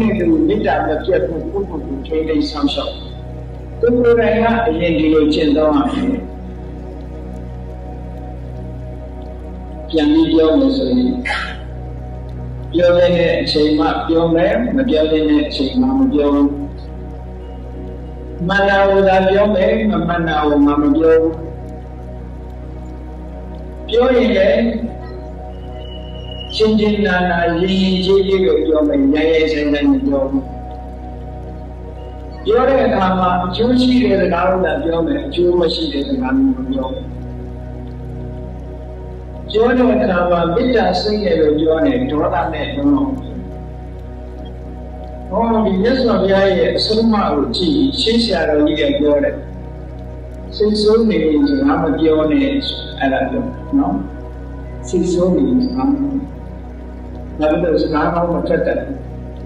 နဲ့လူမေတ္တာမပြတ်ဖို့ပုဂ္ဂိုလ်ကိုထိန်းသိမ်းဆောင်ရှောက်သူကိုယ်တိုင်ကအရင်ဒီလိုကျင့်သုံးရမယ်ပြန်ပြီးပြောလို့ဆိုရင်ပြောရတဲ့အချိန်မှပြောမယ်မပြောရတဲ့အချိန်မှမပြောဘူးမနာဝသာပြောမယ်မမနာဝမမပြောဘူးပြောရင်လည်း ချင်းချင်းနာနာရင်းရင်းကြီးကြီးကိုပြောမယ်ရဲရဲဆိုင်ဆိုင်မပြောဘူးပြောတဲ့အခါမှာအကျိုးရှိတဲ့စကားကိုသာပြောမယ်အကျိုးမရှိတဲ့စကားမျိုးမပြောဘူးပြောတဲ့အခါမှာမေတ္တာစိတ်နဲ့လို့ပြောတယ်ဒေါသနဲ့လုံးလုံးဟောဒီမြတ်စွာဘုရားရဲ့အဆုံးအမကိုကြည့်ရှင်းဆရာတော်ကြီးကပြောတယ်စိတ်ဆိုးနေရင်စကားမပြောနဲ့အဲ့ဒါပြောနော်စိတ်ဆိုးနေရင်စကားမပြော နောက်ပြီး